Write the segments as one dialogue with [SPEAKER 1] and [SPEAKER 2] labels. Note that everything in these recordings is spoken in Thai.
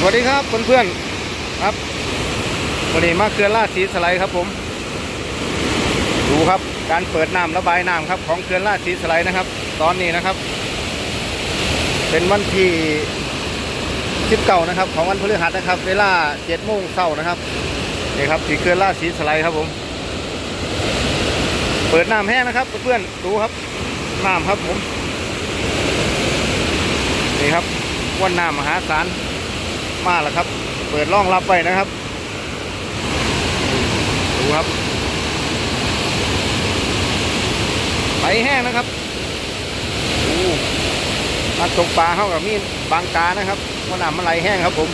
[SPEAKER 1] สวัสดีครับเพื่อนๆครับวันนี้มาเขื่อนลาดสีสไลด์ครับผม ดูครับการเปิดน้ำระบายน้ำครับ ของเขื่อนลาดสีสไลด์นะครับ ตอนนี้นะครับ เป็นวันที่19นะครับ ของวันพฤหัสนะครับ เวลา7โมงเช้านะครับนี่ครับที่เขื่อนลาดสีสไลด์ครับผม เปิดน้ำแห้งนะครับเพื่อนๆดูครับน้ำครับผมนี่ครับวันน้ำมหาศาล มาแล้วครับ เปิดร่องรับไปนะครับ ดูครับไหลแห้งนะครับโอ้มาตกปลาเข้ากับมีดบางกานะครับว่าน้ำมันไหลแห้งครับผม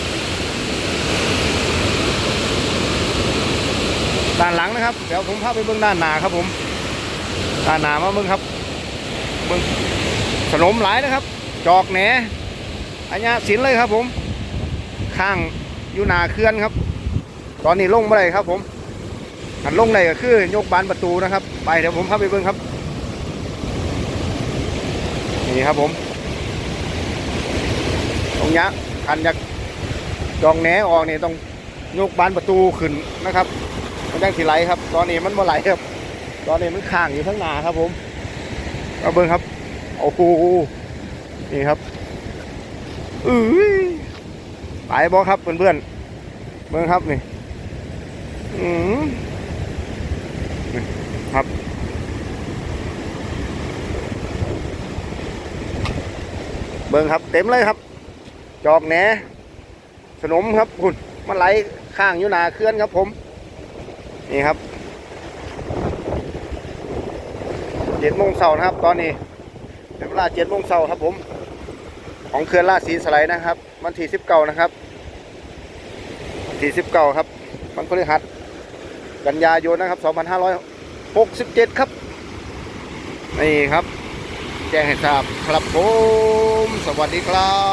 [SPEAKER 1] ด้านหลังนะครับเดี๋ยวผมพาไปเบื้องด้านหนาครับผมด้านหนามาเบื้องครับเบื้องขนมหลายนะครับ จอกแหนอันนี้สินเลยครับผม ข้างอยู่นาเขื่อนครับ ตอนนี้ลงไม่ได้ครับ ผมหันลงได้ก็คือยกบานประตูนะครับ ไปเดี๋ยวผมเข้าไปเบิ่งครับ นี่ครับผม ตรงนี้คันอยากจองแหนออกนี่ต้องยกบานประตูขึ้นนะครับ มันยังสิไหลครับ ตอนนี้มันบ่ไหลครับ ตอนนี้มันข้างอยู่ข้างหน้าครับผมเอาเบิ่งครับโอ้โหนี่ครับ อื้อ ไปบอครับเพื่อนๆเมืองครับนี่อืมนี่ครับเบิ้งครับเต็มเลยครับ จอกแหนสนมครับคุณมันไหลข้างอยู่หนาเคลื่อนครับผม นี่ครับเจ็ดโมงเสาร์นะครับ ตอนนี้เป็นเวลาเจ็ดโมงเสาร์ครับผม ของเขื่อนลาดสีสไลด์นะครับ วันที่สิบเก้านะครับวันที่สิบเก้าครับวันพฤหัสกันยายนนะครับสองพันห้าร้อยหกสิบเจ็ดครับ นี่ครับ แจ้งให้ทราบครับผม สวัสดีครับ